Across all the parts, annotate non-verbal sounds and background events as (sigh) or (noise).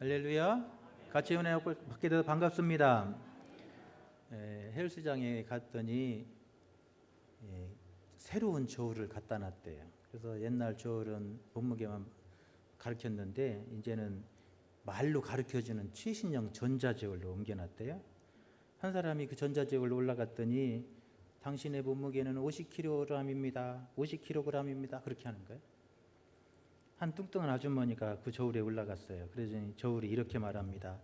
할렐루야. 같이 은혜 받게 돼서 반갑습니다. 에, 헬스장에 갔더니 예, 새로운 저울을 갖다 놨대요. 그래서 옛날 저울은 몸무게만 가르쳤는데 이제는 말로 가르쳐주는 최신형 전자저울로 옮겨놨대요. 한 사람이 그 전자저울로 올라갔더니 당신의 몸무게는 50kg입니다. 50kg입니다. 그렇게 하는 거예요. 한 뚱뚱한 아주머니가 그 저울에 올라갔어요. 그러더니 저울이 이렇게 말합니다.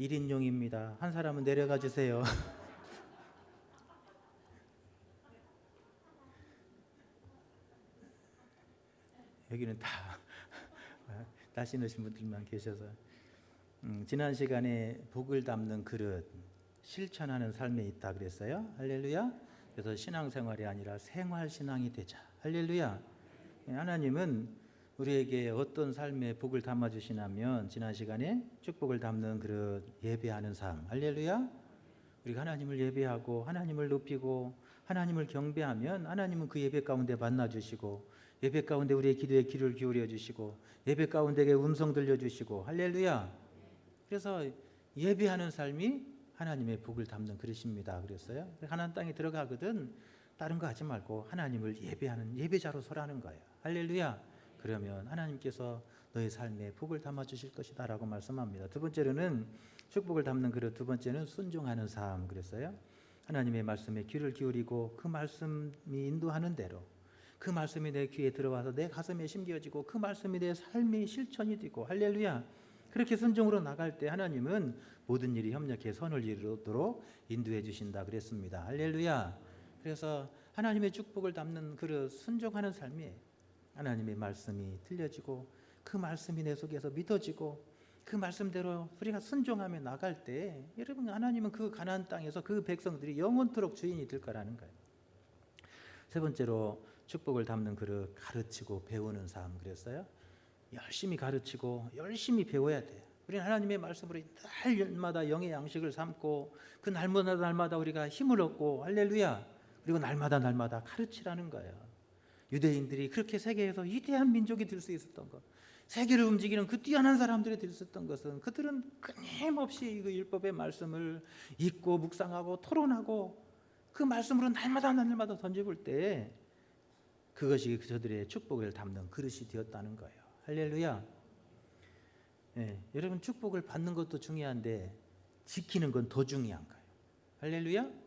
1인용입니다. 한 사람은 내려가 주세요. (laughs) 여기는 다 (laughs) 나시는 분들만 계셔서 음, 지난 시간에 복을 담는 그릇 실천하는 삶에 있다 그랬어요. 할렐루야. 그래서 신앙생활이 아니라 생활 신앙이 되자. 할렐루야. 예, 하나님은 우리에게 어떤 삶의 복을 담아 주시냐면 지난 시간에 축복을 담는 그릇 예배하는 삶. 할렐루야. 우리가 하나님을 예배하고 하나님을 높이고 하나님을 경배하면 하나님은 그 예배 가운데 만나 주시고 예배 가운데 우리의 기도에 귀를 기울여 주시고 예배 가운데 음성 들려 주시고 할렐루야. 그래서 예배하는 삶이 하나님의 복을 담는 그릇입니다. 그랬어요. 하나님 땅에 들어가거든 다른 거 하지 말고 하나님을 예배하는 예배자로 서라는 거예요. 할렐루야. 그러면 하나님께서 너의 삶에 복을 담아 주실 것이다라고 말씀합니다. 두 번째로는 축복을 담는 그릇 두 번째는 순종하는 삶 그랬어요. 하나님의 말씀에 귀를 기울이고 그 말씀이 인도하는 대로 그 말씀이 내 귀에 들어와서 내 가슴에 심겨지고 그 말씀이 내 삶의 실천이 되고 할렐루야. 그렇게 순종으로 나갈 때 하나님은 모든 일이 협력해 선을 이루도록 인도해 주신다 그랬습니다. 할렐루야. 그래서 하나님의 축복을 담는 그릇 순종하는 삶이 하나님의 말씀이 들려지고 그 말씀이 내 속에서 믿어지고 그 말씀대로 우리가 순종하며 나갈 때 여러분 하나님은 그 가나안 땅에서 그 백성들이 영원토록 주인이 될 거라는 거예요. 세 번째로 축복을 담는 그릇 가르치고 배우는 삶 그랬어요. 열심히 가르치고 열심히 배워야 돼요. 우리는 하나님의 말씀으로 날마다 영의 양식을 삼고 그 날마다 날마다 우리가 힘을 얻고 할렐루야. 그리고 날마다 날마다 가르치라는 거예요. 유대인들이 그렇게 세계에서 위대한 민족이 될 수 있었던 것. 세계를 움직이는 그 뛰어난 사람들이 될 수 있었던 것은 그들은 끊임없이 그 율법의 말씀을 읽고 묵상하고 토론하고 그 말씀으로 날마다 날마다 던져볼 때 그것이 저들의 축복을 담는 그릇이 되었다는 거예요. 할렐루야. 예, 여러분 축복을 받는 것도 중요한데 지키는 건 더 중요한 거예요. 할렐루야.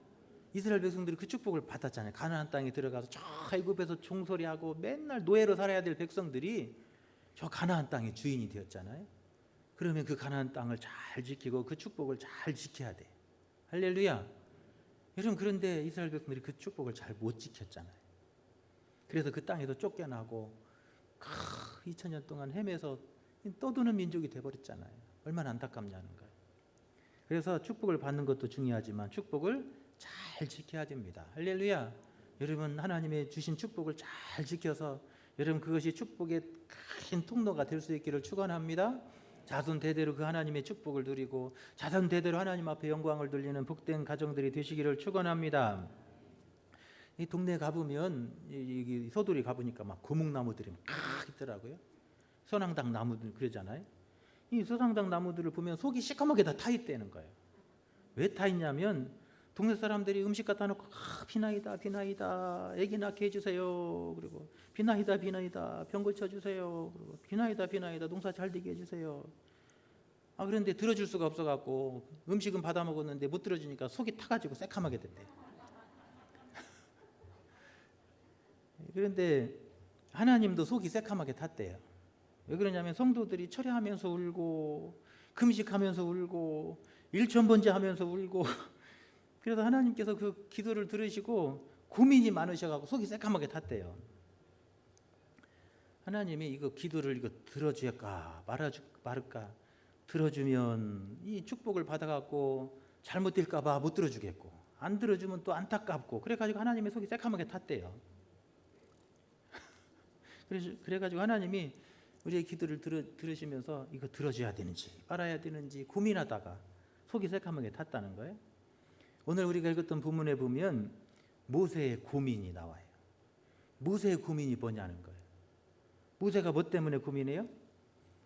이스라엘 백성들이 그 축복을 받았잖아요. 가나안 땅에 들어가서 저 애굽에서 종소리하고 맨날 노예로 살아야 될 백성들이 저 가나안 땅의 주인이 되었잖아요. 그러면 그 가나안 땅을 잘 지키고 그 축복을 잘 지켜야 돼. 할렐루야. 여러분 그런데 이스라엘 백성들이 그 축복을 잘 못 지켰잖아요. 그래서 그 땅에서 쫓겨나고 2000년 동안 헤매서 떠드는 민족이 돼 버렸잖아요. 얼마나 안타깝냐는 거예요. 그래서 축복을 받는 것도 중요하지만 축복을 잘 지켜야 됩니다. 할렐루야. 여러분 하나님의 주신 축복을 잘 지켜서 여러분 그것이 축복의 큰 통로가 될 수 있기를 축원합니다. 자손 대대로 그 하나님의 축복을 누리고 자손 대대로 하나님 앞에 영광을 돌리는 복된 가정들이 되시기를 축원합니다. 이 동네 가보면 이 소돌이 가보니까 막 고목나무들이 막 있더라고요. 소낭당 나무들 그러잖아요. 이 소낭당 나무들을 보면 속이 시커멓게 다 타 있다는 거예요. 왜 타 있냐면 동네 사람들이 음식 갖다 놓고 아, 비나이다 비나이다 애기 낳게 해주세요. 그리고 비나이다 비나이다 병 고쳐 주세요. 그리고 비나이다 비나이다 농사 잘 되게 해주세요. 아 그런데 들어줄 수가 없어갖고 음식은 받아 먹었는데 못 들어주니까 속이 타가지고 새카맣게 됐대. (laughs) 그런데 하나님도 속이 새카맣게 탔대요. 왜 그러냐면 성도들이 철회하면서 울고 금식하면서 울고 일천번제 하면서 울고 (laughs) 그래서 하나님께서 그 기도를 들으시고 고민이 많으셔가지고 속이 새카맣게 탔대요. 하나님이 이거 기도를 이거 들어줄까 말아주 말을까 들어주면 이 축복을 받아갖고 잘못될까봐 못 들어주겠고 안 들어주면 또 안타깝고 그래가지고 하나님의 속이 새카맣게 탔대요. (laughs) 그래서 그래가지고 하나님이 우리의 기도를 들으, 들으시면서 이거 들어줘야 되는지 말아야 되는지 고민하다가 속이 새카맣게 탔다는 거예요. 오늘 우리가 읽었던 부문에 보면 모세의 고민이 나와요. 모세의 고민이 뭐냐는 거예요. 모세가 뭐 때문에 고민해요?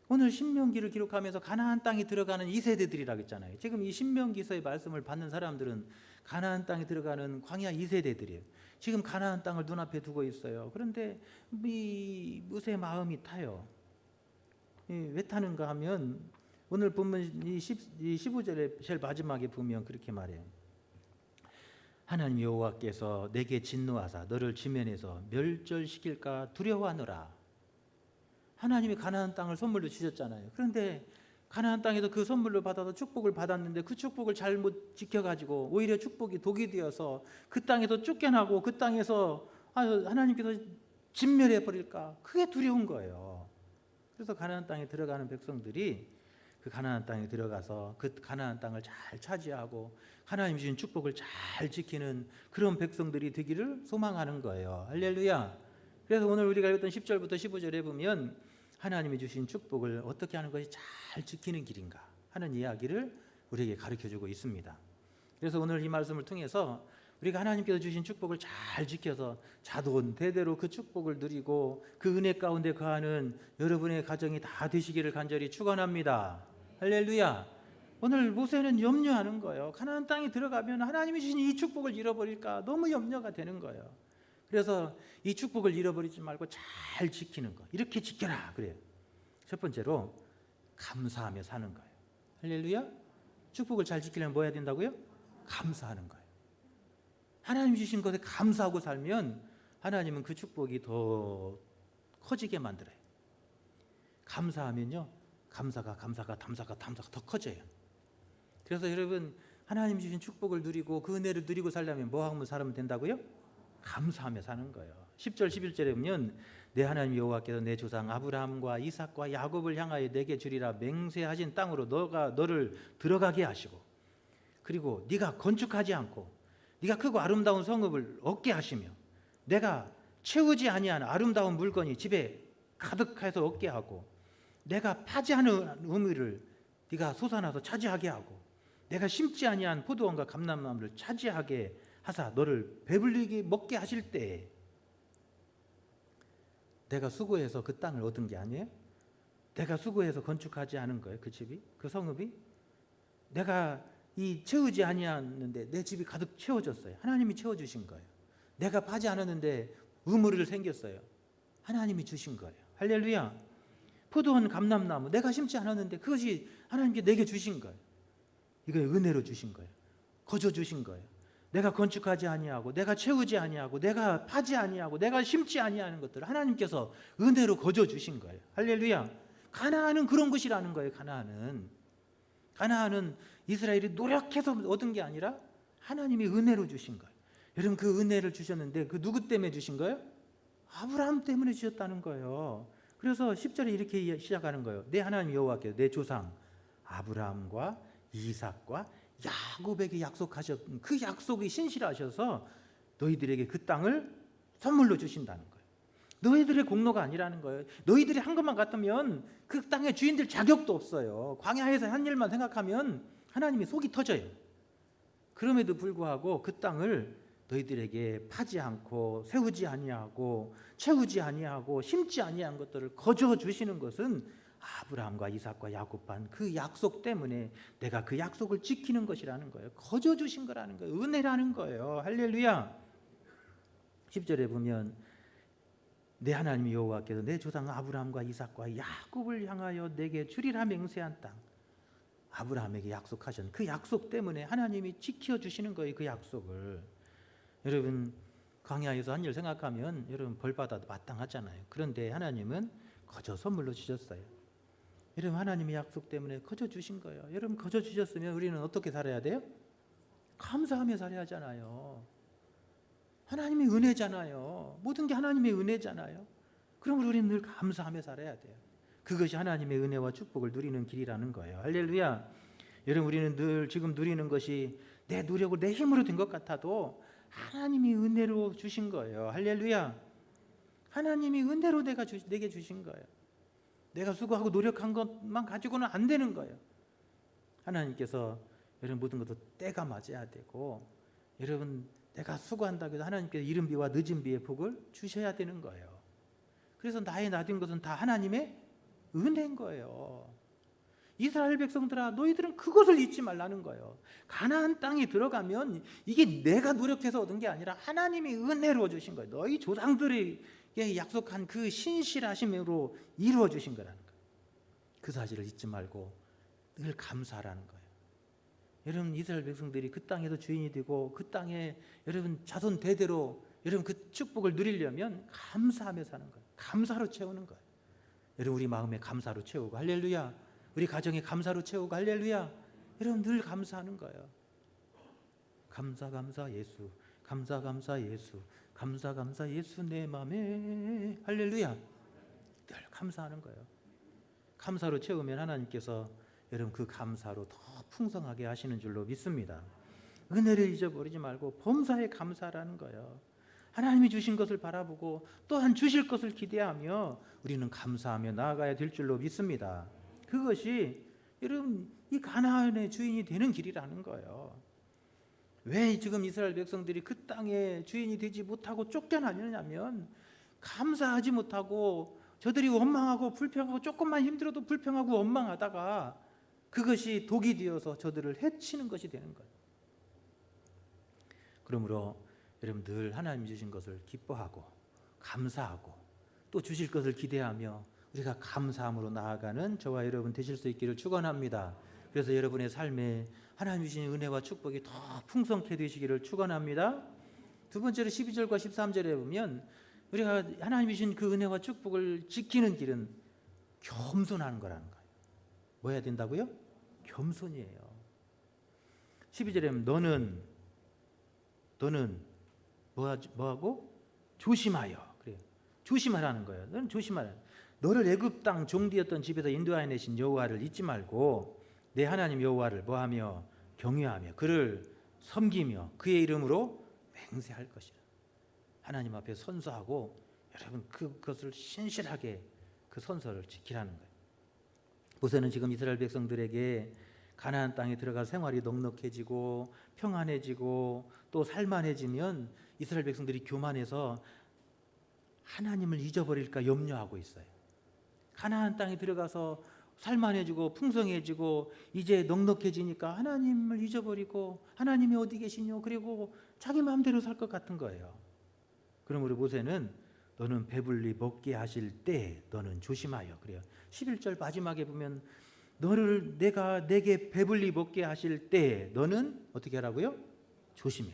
오늘 신명기를 기록하면서 가나안 땅에 들어가는 2세대들이라고 했잖아요. 지금 이 신명기서의 말씀을 받는 사람들은 가나안 땅에 들어가는 광야 2세대들이에요. 지금 가나안 땅을 눈앞에 두고 있어요. 그런데 이 무쇠 마음이 타요. 이왜 타는가 하면 오늘 보면 이 15절에 제일 마지막에 보면 그렇게 말해요. 하나님 여호와께서 내게 진노하사 너를 지면에서 멸절시킬까 두려워하노라. 하나님이 가나안 땅을 선물로 주셨잖아요. 그런데 가나안 땅에서 그 선물로 받아서 축복을 받았는데 그 축복을 잘못 지켜가지고 오히려 축복이 독이 되어서 그 땅에서 쫓겨나고 그 땅에서 아, 하나님께서 진멸해 버릴까 그게 두려운 거예요. 그래서 가나안 땅에 들어가는 백성들이 그 가나안 땅에 들어가서 그 가나안 땅을 잘 차지하고 하나님 주신 축복을 잘 지키는 그런 백성들이 되기를 소망하는 거예요. 할렐루야. 그래서 오늘 우리가 읽었던 10절부터 15절에 보면 하나님이 주신 축복을 어떻게 하는 것이 잘 지키는 길인가 하는 이야기를 우리에게 가르쳐 주고 있습니다. 그래서 오늘 이 말씀을 통해서 우리가 하나님께서 주신 축복을 잘 지켜서 자돈 대대로 그 축복을 누리고 그 은혜 가운데 거하는 여러분의 가정이 다 되시기를 간절히 축원합니다. 할렐루야. 오늘 모세는 염려하는 거예요. 가나안 땅에 들어가면 하나님이 주신 이 축복을 잃어버릴까 너무 염려가 되는 거예요. 그래서 이 축복을 잃어버리지 말고 잘 지키는 거. 이렇게 지켜라. 그래요. 첫 번째로 감사하며 사는 거예요. 할렐루야. 축복을 잘 지키려면 뭐 해야 된다고요? 감사하는 거예요. 하나님 주신 것에 감사하고 살면 하나님은 그 축복이 더 커지게 만들어요. 감사하면요. 감사가 감사가 감사가 감사가 더 커져요. 그래서 여러분 하나님 주신 축복을 누리고 그 은혜를 누리고 살려면 뭐 하면 살면 된다고요? 감사하며 사는 거예요. 10절 11절에 보면 내 하나님 여호와께서 내 조상 아브라함과 이삭과 야곱을 향하여 내게 주리라 맹세하신 땅으로 너가 너를 들어가게 하시고 그리고 네가 건축하지 않고 네가 크고 아름다운 성읍을 얻게 하시며 내가 채우지 아니한 아름다운 물건이 집에 가득해서 얻게 하고 내가 파지 않은 우물을 네가 솟아나서 차지하게 하고 내가 심지 아니한 포도원과 감람나무를 차지하게 하사 너를 배불리게 먹게 하실 때 내가 수고해서 그 땅을 얻은 게 아니에요? 내가 수고해서 건축하지 않은 거예요, 그 집이, 그 성읍이. 내가 이 채우지 아니었는데 내 집이 가득 채워졌어요. 하나님이 채워 주신 거예요. 내가 파지 않았는데 우물을 생겼어요. 하나님이 주신 거예요. 할렐루야. 포도원 감람나무 내가 심지 않았는데 그것이 하나님께 내게 주신 거예요. 이거 은혜로 주신 거예요. 거저 주신 거예요. 내가 건축하지 아니하고 내가 채우지 아니하고 내가 파지 아니하고 내가 심지 아니하는 것들을 하나님께서 은혜로 거저 주신 거예요. 할렐루야. 가나안은 그런 것이라는 거예요. 가나안은 가나안은 이스라엘이 노력해서 얻은 게 아니라 하나님이 은혜로 주신 거예요. 여러분 그 은혜를 주셨는데 그 누구 때문에 주신 거예요? 아브라함 때문에 주셨다는 거예요. 그래서 10절에 이렇게 시작하는 거예요. 내 하나님 여호와께서 내 조상 아브라함과 이삭과 야곱에게 약속하셨 그 약속이 신실하셔서 너희들에게 그 땅을 선물로 주신다는 거예요. 너희들의 공로가 아니라는 거예요. 너희들이 한 것만 같으면 그 땅의 주인들 자격도 없어요. 광야에서 한 일만 생각하면 하나님이 속이 터져요. 그럼에도 불구하고 그 땅을 너희들에게 파지 않고 세우지 아니하고 채우지 아니하고 심지 아니한 것들을 거저 주시는 것은 아브라함과 이삭과 야곱한 그 약속 때문에 내가 그 약속을 지키는 것이라는 거예요. 거저 주신 거라는 거예요. 은혜라는 거예요. 할렐루야. 10절에 보면 내 하나님 여호와께서 내 조상 아브라함과 이삭과 야곱을 향하여 내게 주리라 맹세한 땅 아브라함에게 약속하신 그 약속 때문에 하나님이 지켜 주시는 거예요. 그 약속을. 여러분 광야에서 한 일 생각하면 여러분 벌 받아도 마땅하잖아요. 그런데 하나님은 거저 선물로 주셨어요. 여러분 하나님의 약속 때문에 거저 주신 거예요. 여러분 거저 주셨으면 우리는 어떻게 살아야 돼요? 감사하며 살아야 하잖아요. 하나님의 은혜잖아요. 모든 게 하나님의 은혜잖아요. 그럼 우리는 늘 감사하며 살아야 돼요. 그것이 하나님의 은혜와 축복을 누리는 길이라는 거예요. 할렐루야. 여러분 우리는 늘 지금 누리는 것이 내 노력으로 내 힘으로 된 것 같아도 하나님이 은혜로 주신 거예요. 할렐루야. 하나님이 은혜로 내가 주, 내게 주신 거예요. 내가 수고하고 노력한 것만 가지고는 안 되는 거예요. 하나님께서 여러분 모든 것도 때가 맞아야 되고 여러분 내가 수고한다고 해서 하나님께서 이른 비와 늦은 비의 복을 주셔야 되는 거예요. 그래서 나의 나된 것은 다 하나님의 은혜인 거예요. 이스라엘 백성들아 너희들은 그것을 잊지 말라는 거예요. 가나안 땅에 들어가면 이게 내가 노력해서 얻은 게 아니라 하나님이 은혜로 주신 거예요. 너희 조상들에게 약속한 그 신실하심으로 이루어 주신 거라는 거예요. 그 사실을 잊지 말고 늘 감사하라는 거예요. 여러분 이스라엘 백성들이 그 땅에도 주인이 되고 그 땅에 여러분 자손 대대로 여러분 그 축복을 누리려면 감사하며 사는 거예요. 감사로 채우는 거예요. 여러분 우리 마음에 감사로 채우고 할렐루야. 우리 가정에 감사로 채우고 할렐루야. 여러분 늘 감사하는 거예요. 감사 감사 예수. 감사 감사 예수. 감사 감사 예수 내 마음에 할렐루야. 늘 감사하는 거예요. 감사로 채우면 하나님께서 여러분 그 감사로 더 풍성하게 하시는 줄로 믿습니다. 은혜를 잊어버리지 말고 범사에 감사라는 거예요. 하나님이 주신 것을 바라보고 또한 주실 것을 기대하며 우리는 감사하며 나아가야 될 줄로 믿습니다. 그것이 여러분 이 가나안의 주인이 되는 길이라는 거예요. 왜 지금 이스라엘 백성들이 그 땅의 주인이 되지 못하고 쫓겨나느냐면 감사하지 못하고 저들이 원망하고 불평하고 조금만 힘들어도 불평하고 원망하다가 그것이 독이 되어서 저들을 해치는 것이 되는 거예요. 그러므로 여러분 늘 하나님 주신 것을 기뻐하고 감사하고 또 주실 것을 기대하며 우리가 감사함으로 나아가는 저와 여러분 되실 수 있기를 축원합니다. 그래서 여러분의 삶에 하나님 주신 은혜와 축복이 더 풍성케 되시기를 축원합니다. 두 번째로 12절과 13절에 보면 우리가 하나님 주신 그 은혜와 축복을 지키는 길은 겸손하는 거라는 거예요. 뭐 해야 된다고요? 겸손이에요. 12절에 보면 너는 너는 뭐 뭐하고 조심하여 그래요. 조심하라는 거예요. 너는 조심하라. 너를 애굽 땅 종되었던 집에서 인도하여 내신 여호와를 잊지 말고 내 하나님 여호와를 뭐하며 경외하며 그를 섬기며 그의 이름으로 맹세할 것이라. 하나님 앞에 선서하고 여러분 그것을 신실하게 그 선서를 지키라는 거예요. 모세는 지금 이스라엘 백성들에게 가나안 땅에 들어가 생활이 넉넉해지고 평안해지고 또 살만해지면 이스라엘 백성들이 교만해서 하나님을 잊어버릴까 염려하고 있어요. 가나안 땅에 들어가서 살만해지고 풍성해지고 이제 넉넉해지니까 하나님을 잊어버리고 하나님이 어디 계시뇨? 그리고 자기 마음대로 살 것 같은 거예요. 그러므로 모세는 너는 배불리 먹게 하실 때 너는 조심하여 그래요. 11절 마지막에 보면 너를 내가 내게 배불리 먹게 하실 때 너는 어떻게 하라고요? 조심해.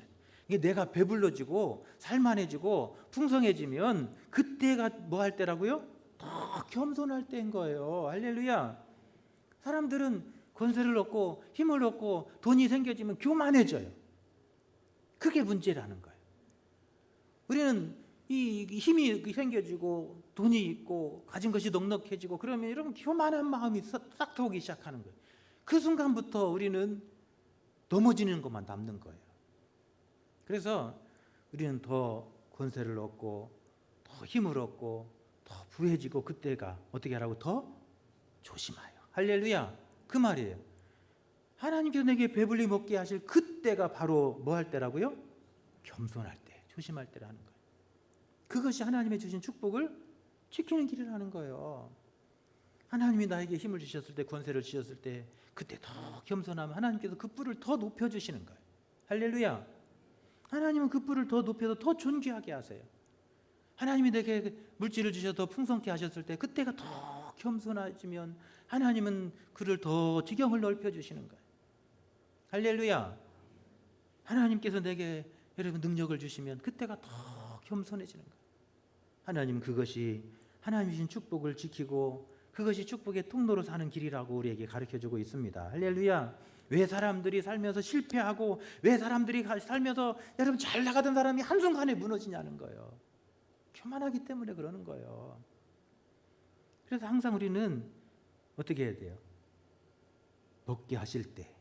이게 내가 배불러지고 살만해지고 풍성해지면 그때가 뭐 할 때라고요? 더 겸손할 때인 거예요. 할렐루야. 사람들은 권세를 얻고 힘을 얻고 돈이 생겨지면 교만해져요. 그게 문제라는 거예요. 우리는 이 힘이 생겨지고 돈이 있고 가진 것이 넉넉해지고 그러면 여러분 교만한 마음이 싹 들어오기 시작하는 거예요. 그 순간부터 우리는 넘어지는 것만 남는 거예요. 그래서 우리는 더 권세를 얻고 더 힘을 얻고 더 부해지고 그때가 어떻게 하라고 더 조심하여. 할렐루야. 그 말이에요. 하나님께서 내게 배불리 먹게 하실 그때가 바로 뭐 할 때라고요? 겸손할 때, 조심할 때라는 거예요. 그것이 하나님의 주신 축복을 지키는 길이라는 거예요. 하나님이 나에게 힘을 주셨을 때, 권세를 주셨을 때, 그때 더 겸손하면 하나님께서 그 뿔을 더 높여주시는 거예요. 할렐루야. 하나님은 그 뿔을 더 높여서 더 존귀하게 하세요. 하나님이 내게 물질을 주셔서 더 풍성케 하셨을 때, 그때가 더 겸손해지면 하나님은 그를 더 지경을 넓혀 주시는 거예요. 할렐루야. 하나님께서 내게 여러분 능력을 주시면 그때가 더 겸손해지는 거예요. 하나님 그것이 하나님 주신 축복을 지키고 그것이 축복의 통로로 사는 길이라고 우리에게 가르쳐 주고 있습니다. 할렐루야. 왜 사람들이 살면서 실패하고 왜 사람들이 살면서 여러분 잘 나가던 사람이 한순간에 무너지냐는 거예요. 교만하기 때문에 그러는 거예요. 그래서 항상 우리는 어떻게 해야 돼요? 먹게 하실 때,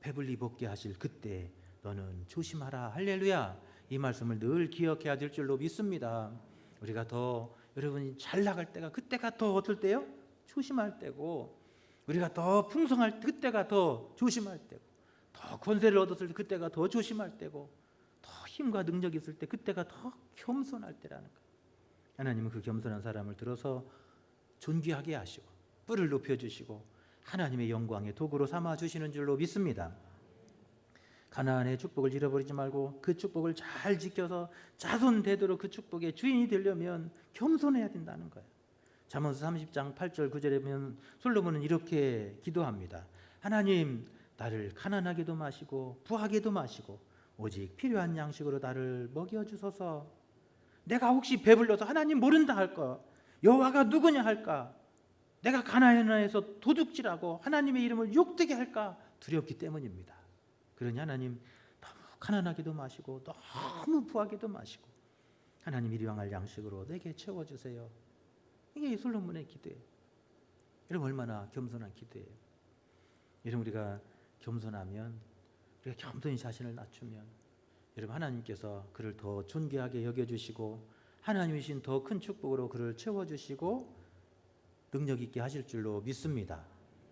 배불리 먹게 하실 그때 너는 조심하라. 할렐루야. 이 말씀을 늘 기억해야 될 줄로 믿습니다. 우리가 더 여러분이 잘 나갈 때가 그때가 더 어떨 때요? 조심할 때고 우리가 더 풍성할 때 그때가 더 조심할 때고 더 권세를 얻었을 때 그때가 더 조심할 때고 더 힘과 능력이 있을 때 그때가 더 겸손할 때라는 거예요. 하나님은 그 겸손한 사람을 들어서 존귀하게 하시고 뿔을 높여 주시고 하나님의 영광의 도구로 삼아 주시는 줄로 믿습니다. 가나안의 축복을 잃어버리지 말고 그 축복을 잘 지켜서 자손 되도록 그 축복의 주인이 되려면 겸손해야 된다는 거예요. 잠언서 30장 8절 9절에 보면 솔로몬은 이렇게 기도합니다. 하나님 나를 가난하게도 마시고 부하게도 마시고 오직 필요한 양식으로 나를 먹여 주소서. 내가 혹시 배불러서 하나님 모른다 할까? 여호와가 누구냐 할까? 내가 가나안에서 도둑질하고 하나님의 이름을 욕되게 할까 두렵기 때문입니다. 그러니 하나님 너무 가난하게도 마시고 너무 부하게도 마시고 하나님 일용할 양식으로 내게 채워 주세요. 이게 솔로몬의 기도예요. 여러분 얼마나 겸손한 기도예요. 여러분 우리가 겸손하면 우리가 겸손히 자신을 낮추면 여러분 하나님께서 그를 더 존귀하게 여겨 주시고 하나님이신 더 큰 축복으로 그를 채워 주시고 능력 있게 하실 줄로 믿습니다.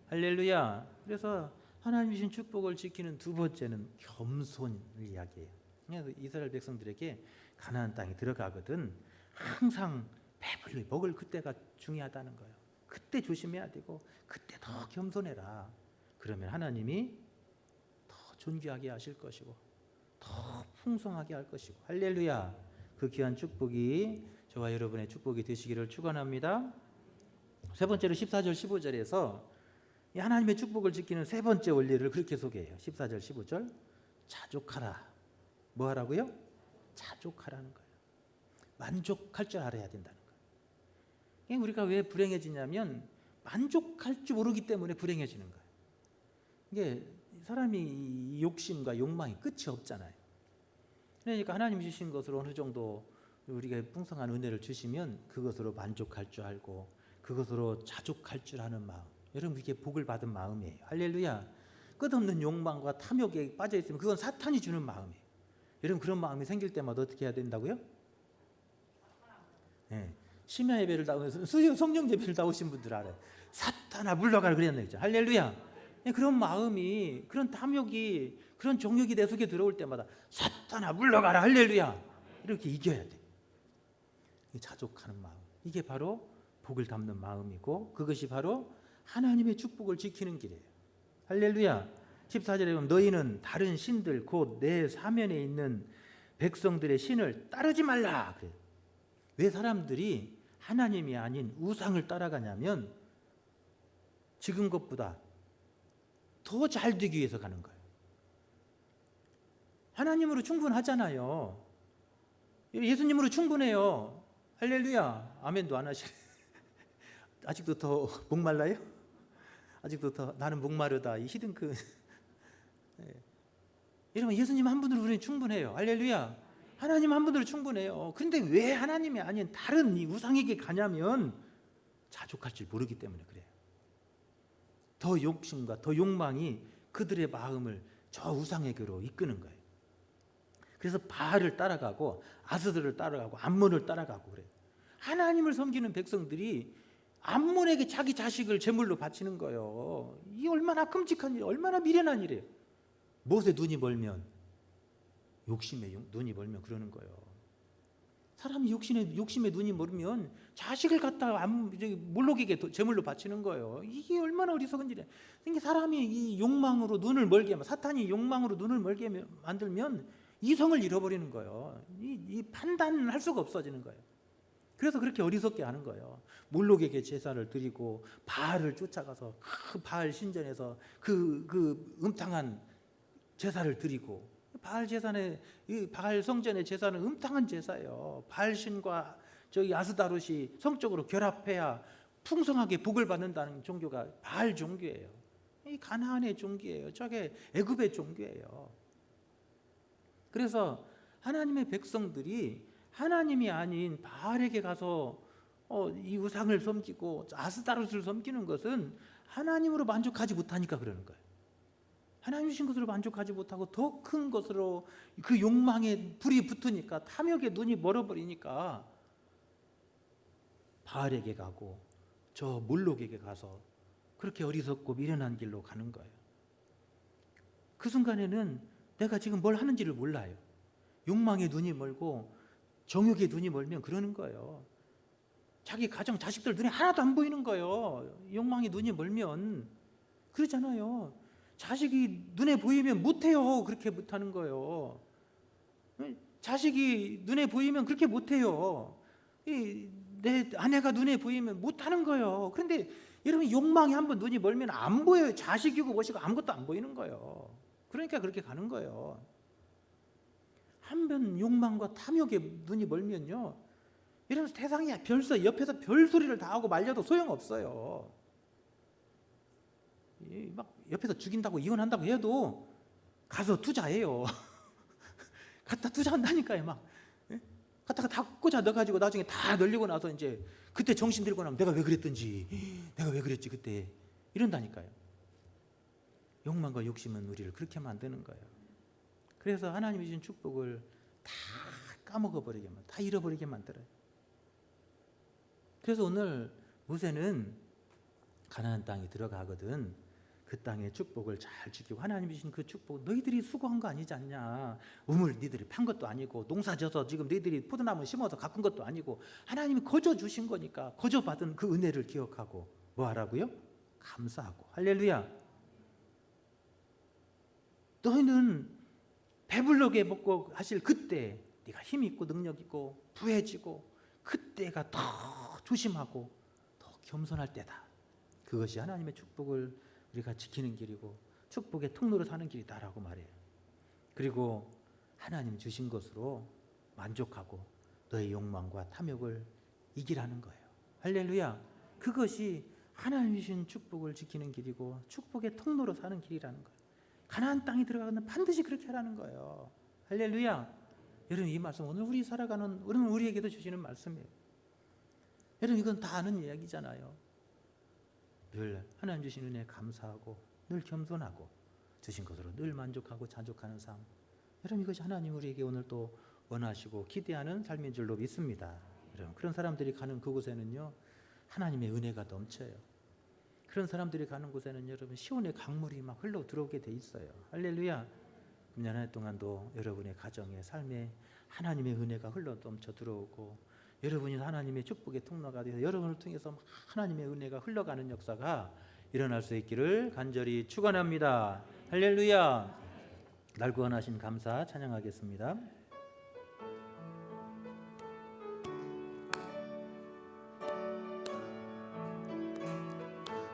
할렐루야. 그래서 하나님이신 축복을 지키는 두 번째는 겸손을 이야기해요. 그래서 이스라엘 백성들에게 가나안 땅에 들어가거든 항상 배불리 먹을 그때가 중요하다는 거예요. 그때 조심해야 되고 그때 더 겸손해라. 그러면 하나님이 더 존귀하게 하실 것이고 더 풍성하게 할 것이고 할렐루야. 그 귀한 축복이 저와 여러분의 축복이 되시기를 축원합니다. 세 번째로 14절 15절에서 이 하나님의 축복을 지키는 세 번째 원리를 그렇게 소개해요. 14절 15절 자족하라. 뭐 하라고요? 자족하라는 거예요. 만족할 줄 알아야 된다는 거예요. 이게 우리가 왜 불행해지냐면 만족할 줄 모르기 때문에 불행해지는 거예요. 이게 사람이 이 욕심과 욕망이 끝이 없잖아요. 그러니까 하나님 주신 것으로 어느 정도 우리가 풍성한 은혜를 주시면 그것으로 만족할 줄 알고 그것으로 자족할 줄 아는 마음. 여러분 이게 복을 받은 마음이에요. 할렐루야. 끝없는 욕망과 탐욕에 빠져 있으면 그건 사탄이 주는 마음이에요. 여러분 그런 마음이 생길 때마다 어떻게 해야 된다고요? 네. 심야 예배를 수요 성령 예배를 나오신 분들 알아요. 사탄아 물러가라 그랬나 죠 할렐루야. 네, 그런 마음이 그런 탐욕이 그런 정욕이 내 속에 들어올 때마다 사탄아 물러가라 할렐루야 이렇게 이겨야 돼. 자족하는 마음. 이게 바로 복을 담는 마음이고 그것이 바로 하나님의 축복을 지키는 길이에요. 할렐루야. 14절에 보면 너희는 다른 신들 곧 내 사면에 있는 백성들의 신을 따르지 말라. 그래요. 왜 사람들이 하나님이 아닌 우상을 따라가냐면 지금 것보다 더 잘 되기 위해서 가는 거예요. 하나님으로 충분하잖아요. 예수님으로 충분해요. 할렐루야. 아멘도 안 하시네. (laughs) 아직도 더 목말라요? 아직도 더 나는 목마르다. 이 히든크. 네. (laughs) 여러분 예수님 한 분으로 우리는 충분해요. 할렐루야. 하나님 한 분으로 충분해요. 그런데 왜 하나님이 아닌 다른 이 우상에게 가냐면 자족할 줄 모르기 때문에 그래요. 더 욕심과 더 욕망이 그들의 마음을 저 우상에게로 이끄는 거예요. 그래서 바알을 따라가고 아스들을 따라가고 암몬을 따라가고 그래요. 하나님을 섬기는 백성들이 암몬에게 자기 자식을 제물로 바치는 거예요. 이 얼마나 끔찍한 일, 얼마나 미련한 일이에요. 무엇에 눈이 멀면 욕심에 눈이 멀면 그러는 거예요. 사람이 욕심에 욕심에 눈이 멀면 자식을 갖다 암 몰록에게 제물로 바치는 거예요. 이게 얼마나 어리석은 일이야. 그러니까 사람이 이 욕망으로 눈을 멀게 사탄이 욕망으로 눈을 멀게 만들면 이성을 잃어버리는 거예요. 이, 이 판단할 수가 없어지는 거예요. 그래서 그렇게 어리석게 하는 거예요. 몰록에게 제사를 드리고 바알을 쫓아가서 그 바알 신전에서 그, 그 음탕한 제사를 드리고 바알 제사의 이 바알 성전의 제사는 음탕한 제사예요. 바알 신과 저기 아스다롯이 성적으로 결합해야 풍성하게 복을 받는다는 종교가 바알 종교예요. 이 가나안의 종교예요. 저게 애굽의 종교예요. 그래서 하나님의 백성들이 하나님이 아닌 바알에게 가서 어, 이 우상을 섬기고 아스다롯을 섬기는 것은 하나님으로 만족하지 못하니까 그러는 거예요. 하나님 주신 것으로 만족하지 못하고 더 큰 것으로 그 욕망에 불이 붙으니까 탐욕에 눈이 멀어버리니까 바알에게 가고 저 몰록에게 가서 그렇게 어리석고 미련한 길로 가는 거예요. 그 순간에는 내가 지금 뭘 하는지를 몰라요. 욕망에 눈이 멀고 정욕에 눈이 멀면 그러는 거예요. 자기 가정 자식들 눈에 하나도 안 보이는 거예요. 욕망이 눈이 멀면 그러잖아요. 자식이 눈에 보이면 못해요. 그렇게 못하는 거예요. 응? 자식이 눈에 보이면 그렇게 못해요. 이, 내 아내가 눈에 보이면 못하는 거예요. 그런데 여러분 욕망이 한번 눈이 멀면 안 보여요. 자식이고 뭐시고 아무것도 안 보이는 거예요. 그러니까 그렇게 가는 거예요. 한 번 욕망과 탐욕에 눈이 멀면요. 이런 세상이 별서 옆에서 별 소리를 다 하고 말려도 소용 없어요. 막 옆에서 죽인다고 이혼한다고 해도 가서 투자해요. (laughs) 갖다 투자한다니까요, 막. 예? 갖다가 다 꽂아 넣어가지고 나중에 다 널리고 나서 이제 그때 정신 들고 나면 내가 왜 그랬던지, (gasps) 내가 왜 그랬지 그때 이런다니까요. 욕망과 욕심은 우리를 그렇게 만드는 거예요. 그래서 하나님이 주신 축복을 다 까먹어 버리게 만, 다 잃어버리게 만들어요. 그래서 오늘 모세는 가나안 땅에 들어가거든. 그 땅의 축복을 잘 지키고 하나님이 주신 그 축복 너희들이 수고한 거 아니지 않냐? 우물 너희들이 판 것도 아니고 농사 져서 지금 너희들이 포도나무 심어서 가꾼 것도 아니고 하나님이 거저 주신 거니까 거저 받은 그 은혜를 기억하고 뭐 하라고요? 감사하고. 할렐루야. 너희는 배불르게 먹고 하실 그때 네가 힘 있고 능력 있고 부해지고 그때가 더 조심하고 더 겸손할 때다. 그것이 하나님의 축복을 우리가 지키는 길이고 축복의 통로로 사는 길이다라고 말해요. 그리고 하나님 주신 것으로 만족하고 너의 욕망과 탐욕을 이기라는 거예요. 할렐루야. 그것이 하나님 주신 축복을 지키는 길이고 축복의 통로로 사는 길이라는 거예요. 가나안 땅에 들어가는 반드시 그렇게 하라는 거예요. 할렐루야. 여러분 이 말씀 오늘 우리 살아가는 오늘 우리에게도 주시는 말씀이에요. 여러분 이건 다 아는 이야기잖아요. 늘 하나님 주신 은혜에 감사하고 늘 겸손하고 주신 것으로 늘 만족하고 자족하는 삶. 여러분 이것이 하나님 우리에게 오늘 또 원하시고 기대하는 삶인 줄로 믿습니다. 여러분 그런 사람들이 가는 그곳에는요 하나님의 은혜가 넘쳐요. 그런 사람들이 가는 곳에는 여러분 시온의 강물이 막 흘러 들어오게 돼 있어요. 할렐루야. 금년 한해 동안도 여러분의 가정에 삶에 하나님의 은혜가 흘러 넘쳐 들어오고 여러분이 하나님의 축복의 통로가 되어서 여러분을 통해서 하나님의 은혜가 흘러가는 역사가 일어날 수 있기를 간절히 축원합니다. 할렐루야. 날 구원하신 감사 찬양하겠습니다.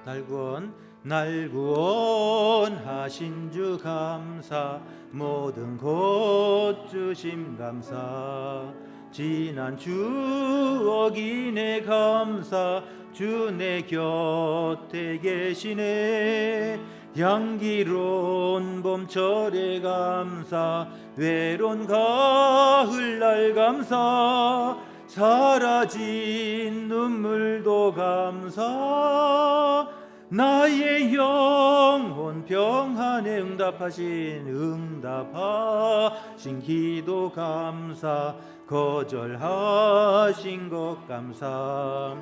날 구원 날 구원하신 주 감사 모든 곳 주심 감사 지난 추억이 내 감사 주 내 곁에 계시네. 향기로운 봄철의 감사 외로운 가을날 감사. 사라진 눈물도 감사. 나의 영혼 평안에 응답하신 응답하신 기도 감사 거절하신 것 감사.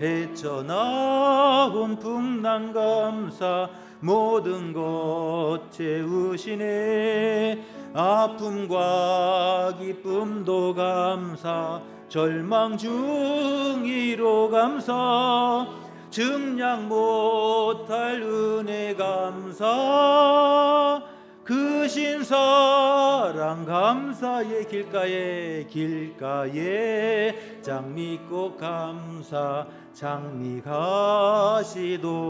헤쳐나온 풍랑 감사. 모든 것 채우시네. 아픔과 기쁨도 감사. 절망 중이로 감사. 증량 못할 은혜 감사 그 신 사랑 감사의 길가에 길가에. 장미꽃 감사 장미가시도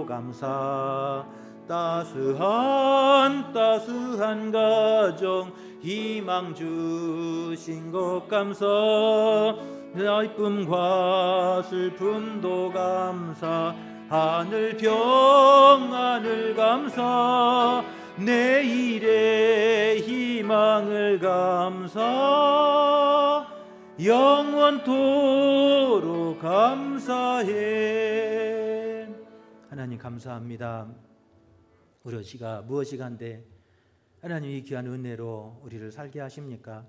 감사. 따스한 따스한 가정 희망 주신 것 감사. 기쁨과 슬픔도 감사. 하늘 평안을 감사 내일의 희망을 감사 영원토록 감사해 하나님 감사합니다 무엇이가 무엇이 간데 하나님 이 귀한 은혜로 우리를 살게 하십니까?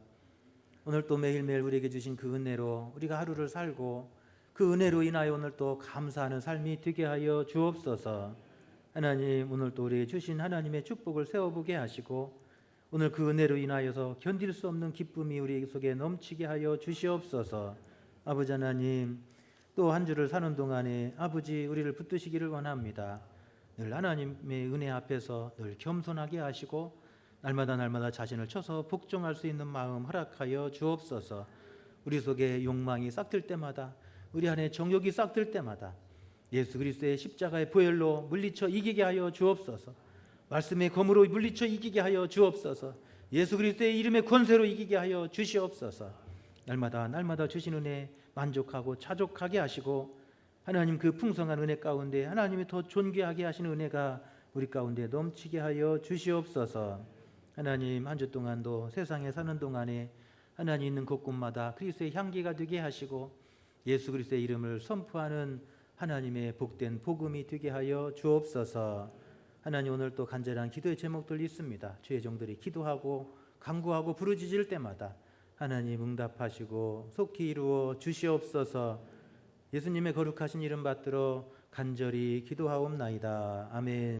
오늘 또 매일매일 우리에게 주신 그 은혜로 우리가 하루를 살고 그 은혜로 인하여 오늘 또 감사하는 삶이 되게 하여 주옵소서. 하나님 오늘 또 우리에게 주신 하나님의 축복을 세워보게 하시고 오늘 그 은혜로 인하여서 견딜 수 없는 기쁨이 우리 속에 넘치게 하여 주시옵소서. 아버지 하나님 또 한 주를 사는 동안에 아버지 우리를 붙드시기를 원합니다. 늘 하나님의 은혜 앞에서 늘 겸손하게 하시고 날마다 날마다 자신을 쳐서 복종할 수 있는 마음 허락하여 주옵소서. 우리 속에 욕망이 싹들 때마다 우리 안에 정욕이 싹들 때마다 예수 그리스도의 십자가의 보혈로 물리쳐 이기게 하여 주옵소서. 말씀의 검으로 물리쳐 이기게 하여 주옵소서. 예수 그리스도의 이름의 권세로 이기게 하여 주시옵소서. 날마다 날마다 주신 은혜 만족하고 차족하게 하시고 하나님 그 풍성한 은혜 가운데 하나님이 더 존귀하게 하시는 은혜가 우리 가운데 넘치게 하여 주시옵소서. 하나님 한 주 동안도 세상에 사는 동안에 하나님 있는 곳곳마다 그리스도의 향기가 되게 하시고 예수 그리스도의 이름을 선포하는 하나님의 복된 복음이 되게 하여 주옵소서. 하나님 오늘 또 간절한 기도의 제목들 있습니다. 주의 종들이 기도하고 간구하고 부르짖을 때마다 하나님 응답하시고 속히 이루어 주시옵소서. 예수님의 거룩하신 이름 받들어 간절히 기도하옵나이다. 아멘.